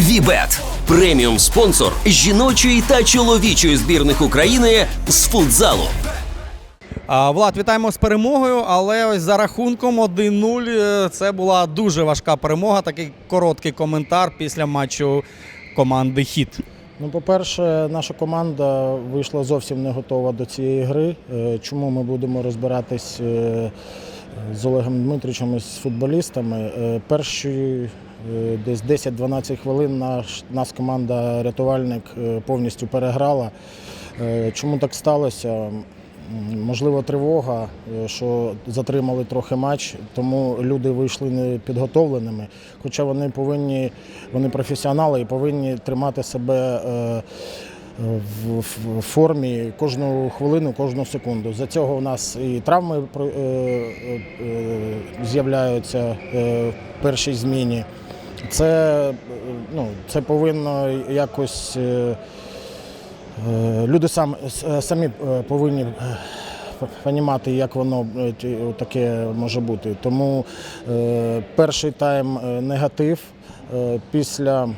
Вібет преміум спонсор жіночої та чоловічої збірних України з футзалу. А, Влад, вітаємо з перемогою, але ось за рахунком 1-0 е, це була дуже важка перемога. Такий короткий коментар після матчу команди Хіт. Ну, по-перше, наша команда вийшла зовсім не готова до цієї гри. Е, Чому ми будемо розбиратись е, з Олегом Дмитричем і з футболістами? Перші десь 10-12 хвилин наш, нас команда рятувальник е, повністю переграла. Е, Чому так сталося? Можливо, тривога, е, що затримали трохи матч, тому люди вийшли непідготовленими. Хоча вони повинні, вони професіонали і повинні тримати себе е, в, в- в формі кожну хвилину, кожну секунду. За цього у нас і травми е, е, е, з'являються е, в першій зміні. Це, е, ну, це повинно якось. е, Е, Люди сам, самі повинні розуміти, як воно таке може бути. Тому перший тайм негатив. Після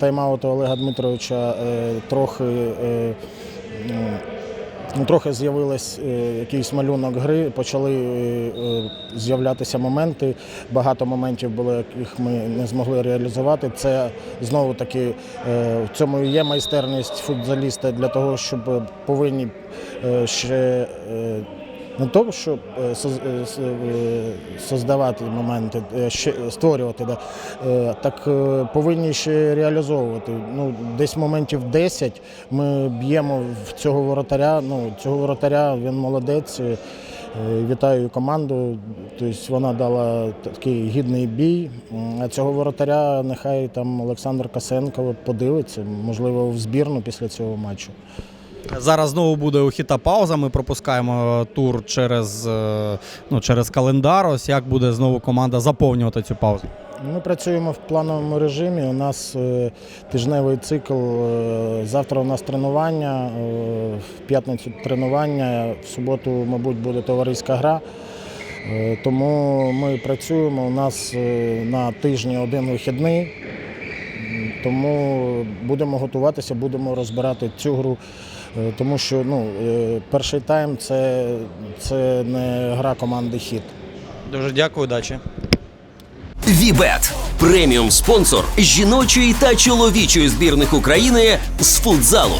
тайм-ауту Олега Дмитровича трохи, ну, трохи з'явилось е, якийсь малюнок гри, почали е, е, з'являтися моменти. Багато моментів було, яких ми не змогли реалізувати. Це знову таки в цьому і є майстерність футзаліста для того, щоб повинні ще. Не то, щоб е, е, е, создавати моменти, створювати, так повинні ще реалізовувати. Ну, десь моментів 10 ми б'ємо в цього воротаря. Ну, цього воротаря він молодець. Вітаю команду. Тобто вона дала такий гідний бій. А цього воротаря нехай там Олександр Косенко подивиться, можливо, в збірну після цього матчу. Зараз знову буде у хіта пауза. Ми пропускаємо тур через, е, ну, через календар. Ось як буде знову команда заповнювати цю паузу. Ми працюємо в плановому режимі. У нас е, тижневий цикл. е, Завтра у нас тренування, е, в п'ятницю тренування, в суботу, мабуть, буде товариська гра. Е, Тому ми працюємо. У нас е, на тижні один вихідний. Тому будемо готуватися, будемо розбирати цю гру. Е, Тому що ну, е, перший тайм це, це не гра команди хід. Дуже дякую, удачі. Вібет преміум спонсор жіночої та чоловічої збірних України з футзалу.